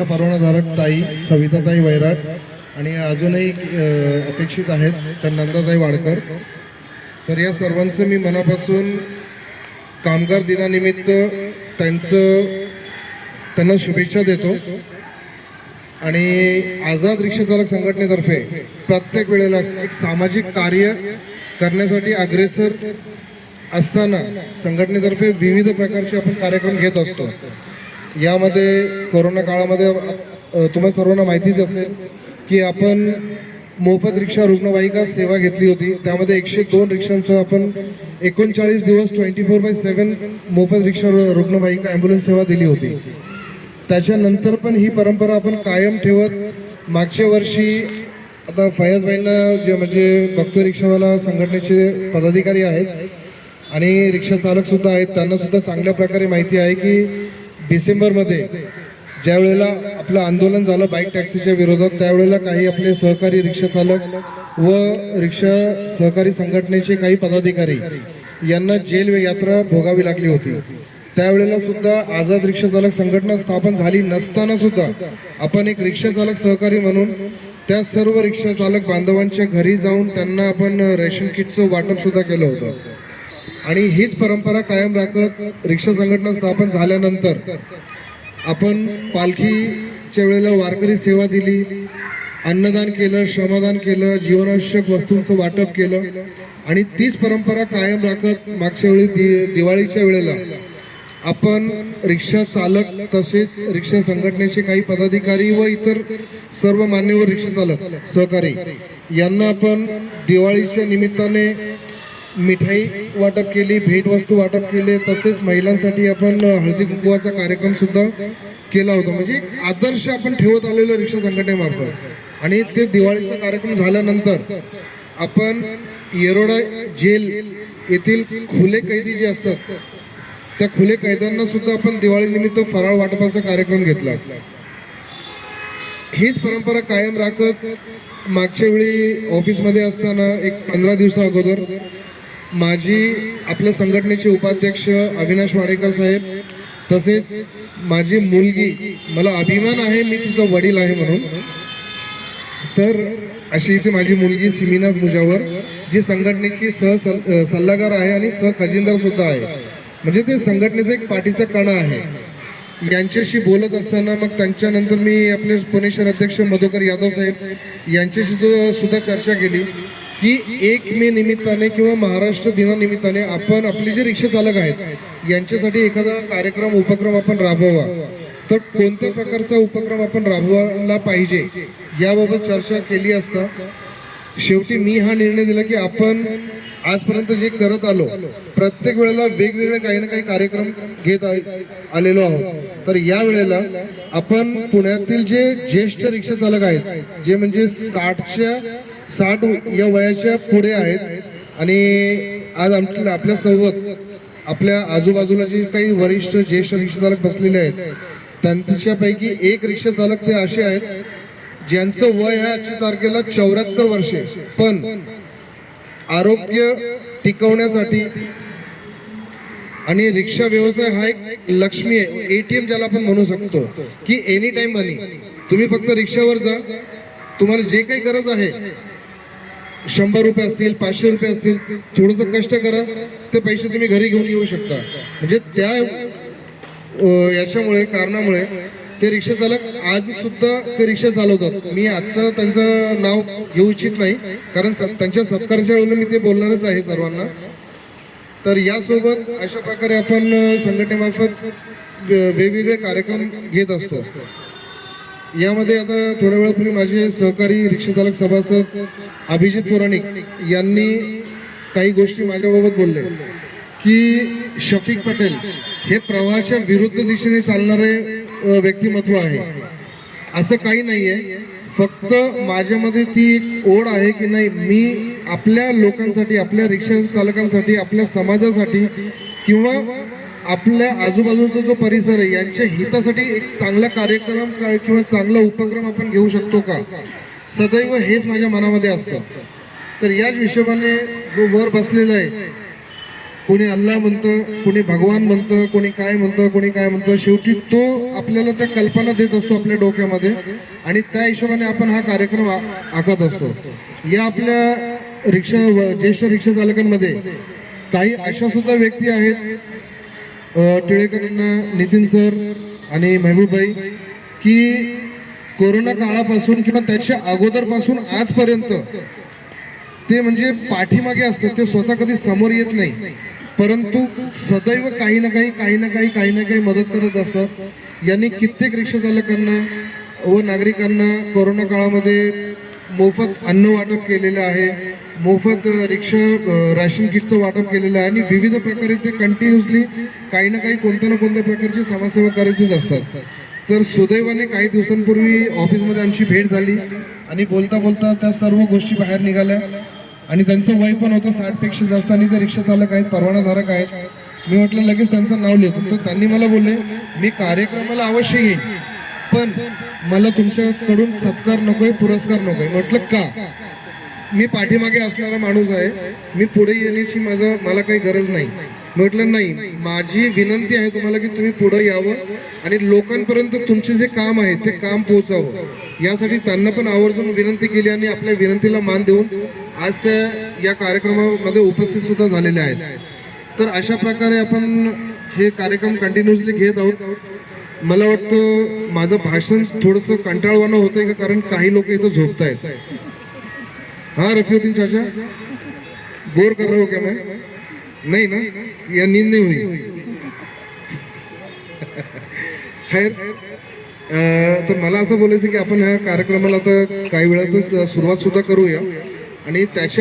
रिक्षा परवानाधारक ताई सविताताई वैराट आणि अजूनही अपेक्षित आहेत तर नंदाताई वाडकर. तर या सर्वांचं मी मनापासून कामगार दिनानिमित्त त्यांचं त्यांना शुभेच्छा देतो. आणि आझाद रिक्षाचालक संघटनेतर्फे प्रत्येक वेळेला एक सामाजिक कार्य करण्यासाठी अग्रेसर असताना संघटनेतर्फे विविध प्रकारचे आपण कार्यक्रम घेत असतो. यामध्ये कोरोना काळामध्ये तुम्हाला तुम्हा सर्वांना माहितीच असेल की आपण मोफत रिक्षा रुग्णवाहिका सेवा घेतली होती. त्यामध्ये एकशे दोन रिक्षांसह आपण एकोणचाळीस दिवस ट्वेंटी फोर बाय सेवन मोफत रिक्षा रु- रुग्णवाहिका ॲम्ब्युलन्स सेवा दिली होती. त्याच्यानंतर पण ही परंपरा आपण कायम ठेवत मागच्या वर्षी आता फयाजबाईंना जे म्हणजे बघतो रिक्षावाला संघटनेचे पदाधिकारी आहेत आणि रिक्षा चालकसुद्धा आहेत त्यांनासुद्धा चांगल्या प्रकारे माहिती आहे की डिसेंबरमध्ये ज्या वेळेला आपलं आंदोलन झालं बाईक टॅक्सीच्या विरोधात त्यावेळेला काही आपले सहकारी रिक्षा चालक व रिक्षा सहकारी संघटनेचे काही पदाधिकारी यांना जेल यात्रा भोगावी लागली होती. त्यावेळेला सुद्धा आझाद रिक्षा चालक संघटना स्थापन झाली नसताना सुद्धा आपण एक रिक्षा चालक सहकारी म्हणून त्या सर्व रिक्षा चालक बांधवांच्या घरी जाऊन त्यांना आपण रेशन किटचं वाटप सुद्धा केलं होतं. आणि हीच परंपरा कायम राखत रिक्षा संघटना स्थापन झाल्यानंतर आपण पालखीच्या वेळेला वारकरी सेवा दिली अन्नदान केलं श्रमदान केलं जीवनावश्यक वस्तूंचं वाटप केलं. आणि तीच परंपरा कायम राखत मागच्या वेळी दि दिवाळीच्या वेळेला आपण रिक्षा चालक तसेच रिक्षा संघटनेचे काही पदाधिकारी व इतर सर्व मान्यवर रिक्षा चालक सहकारी यांना आपण दिवाळीच्या निमित्ताने मिठाई वाटप केली भेटवस्तू वाटप केले तसेच महिलांसाठी आपण हळदी कुंकवाचा कार्यक्रम सुद्धा केला होता. म्हणजे आदर्श आपण ठेवत आलेलो रिक्षा संघटनेमार्फत. आणि ते दिवाळीचा कार्यक्रम झाल्यानंतर आपण येरोडा जेल येथील खुले कैदी जे असतात त्या खुले कैद्यांना सुद्धा आपण दिवाळीनिमित्त फराळ वाटपाचा कार्यक्रम घेतला. हीच परंपरा कायम राखत मागच्या वेळी ऑफिसमध्ये असताना एक पंधरा दिवसा अगोदर माझी आपल्या संघटनेचे उपाध्यक्ष अविनाश वाडेकर साहेब तसेच माझी मुलगी मला अभिमान आहे मी तिचा वडील आहे म्हणून. तर अशी इथे माझी मुलगी सिमिनाज मुजावर जी संघटनेची सह सल्लागार आहे आणि सहखजिनदार सुद्धा आहे. म्हणजे ते संघटनेचा एक पाठीचा कणा आहे. यांच्याशी बोलत असताना मग त्यांच्यानंतर मी आपले पुणे शहर अध्यक्ष मधुकर यादव साहेब यांच्याशी सुद्धा चर्चा केली. की एक मे निमित्ताने किंवा महाराष्ट्र दिनानिमित्ताने आपण आपले जे रिक्षा चालक आहेत यांच्यासाठी एखादा कार्यक्रम उपक्रम आपण राबवा तर कोणत्या प्रकारचा उपक्रम आपण राबवायला पाहिजे याबाबत चर्चा केली असता शेवटी मी हा निर्णय दिला की आपण आजपर्यंत जे करत आलो प्रत्येक वेळेला वेगवेगळे काही ना काही कार्यक्रम घेत आलेलो आहोत. तर या वेळेला आपण पुण्यातील जे ज्येष्ठ रिक्षा चालक आहेत जे म्हणजे साठच्या साठ या वयाच्या पुढे आहेत. आणि आज आमच्या आपल्यासोबत आपल्या आजूबाजूला जे काही वरिष्ठ ज्येष्ठ रिक्षा चालक बसलेले आहेत त्यांच्यापैकी एक रिक्षा चालक ते असे आहेत ज्यांचं वय हे आजच्या तारखेला चौऱ्याहत्तर वर्षे. पण आरोग्य टिकवण्यासाठी आणि रिक्षा व्यवसाय हा एक लक्ष्मी आहे. एटीएम ज्याला आपण म्हणू शकतो की एनी टाइम मनी तुम्ही फक्त रिक्षावर जा. तुम्हाला जे काही गरज आहे शंभर रुपये असतील पाचशे रुपये असतील थोडंसं कष्ट करा ते पैसे तुम्ही घरी घेऊन येऊ शकता. म्हणजे त्या याच्यामुळे कारणामुळे ते रिक्षा चालक आज सुद्धा ते रिक्षा चालवतात. मी आजचं त्यांचं नाव घेऊ इच्छित नाही कारण त्यांच्या सत्काराच्या वेळेला मी ते बोलणारच आहे सर्वांना. तर यासोबत अशा प्रकारे आपण संघटनेमार्फत वेगवेगळे कार्यक्रम घेत असतो. यामध्ये आता थोड्या वेळापूर्वी माझे सहकारी रिक्षाचालक सभासद अभिजित पुराणिक यांनी काही गोष्टी माझ्याबाबत बोलले. की शफिक पटेल हे प्रवाहाच्या विरुद्ध दिशेने चालणारे व्यक्तिमत्व आहे. असं काही नाहीये. फक्त माझ्यामध्ये ती एक ओढ आहे की नाही मी आपल्या लोकांसाठी आपल्या रिक्षा चालकांसाठी आपल्या समाजासाठी किंवा आपल्या आजूबाजूचा जो परिसर आहे यांच्या हितासाठी एक चांगला कार्यक्रम काय किंवा चांगला उपक्रम आपण घेऊ शकतो का? सदैव हेच माझ्या मनामध्ये असतं. तर याच हिशोबाने जो वर बसलेला आहे कोणी अल्लाह म्हणतं कोणी भगवान म्हणतं कोणी काय म्हणतं कोणी काय म्हणतं शेवटी तो आपल्याला त्या कल्पना देत असतो आपल्या डोक्यामध्ये आणि त्या हिशोबाने आपण हा कार्यक्रम आ- आखत असतो. या आपल्या रिक्षा व- ज्येष्ठ रिक्षा चालकांमध्ये काही अशा सुद्धा व्यक्ती आहेत टिळेकरांना नितीन सर आणि महबूबाई की कोरोना काळापासून किंवा त्याच्या अगोदरपासून आजपर्यंत ते म्हणजे पाठीमागे असतात ते स्वतः कधी समोर येत नाही. परंतु सदैव काही ना काही काही ना काही काही ना काही मदत करत असतात. यांनी कित्येक रिक्षा चालकांना व नागरिकांना कोरोना काळामध्ये मोफत अन्न वाटप केलेलं आहे. मोफत रिक्षा राशन किटचं वाटप केलेलं आहे आणि विविध प्रकारे ते कंटिन्युअसली काही ना काही कोणत्या ना कोणत्या प्रकारची समाजसेवा करायचीच असतात. तर सुदैवाने काही दिवसांपूर्वी ऑफिसमध्ये आमची भेट झाली आणि बोलता बोलता त्या सर्व गोष्टी बाहेर निघाल्या आणि त्यांचं वय पण होतं साठपेक्षा जास्त आणि ते रिक्षा चालक आहेत परवानाधारक आहेत. मी म्हटलं लगेच त्यांचं नाव लिहितो तर त्यांनी मला बोलले मी कार्यक्रमाला अवश्य येईन. पण मला तुमच्याकडून सत्कार नकोय पुरस्कार नकोय. म्हटलं का? मी पाठीमागे असणारा माणूस आहे. मी पुढे येण्याची माझं मला काही गरज नाही. म्हटलं नाही माझी विनंती आहे तुम्हाला की तुम्ही पुढे यावं आणि लोकांपर्यंत तुमचे जे काम आहे ते काम पोहोचावं. यासाठी त्यांना पण आवर्जून विनंती केली आणि आपल्या विनंतीला मान देऊन आज त्या या कार्यक्रमामध्ये उपस्थित सुद्धा झालेले आहेत. तर अशा प्रकारे आपण हे कार्यक्रम कंटिन्युअसली घेत आहोत. मला वाटतं माझं भाषण थोडंसं कंटाळवाणं होतंय का? कारण काही लोक इथं झोपत आहेत हा रफिउद्दीन चाचा? बोर कर रहे हो क्या मैं? नहीं ना? या नींद नहीं हुई खैर तर मला असं बोलायचं की आपण ह्या कार्यक्रमाला आता काही वेळातच सुरुवात सुद्धा करूया. आणि त्याच्या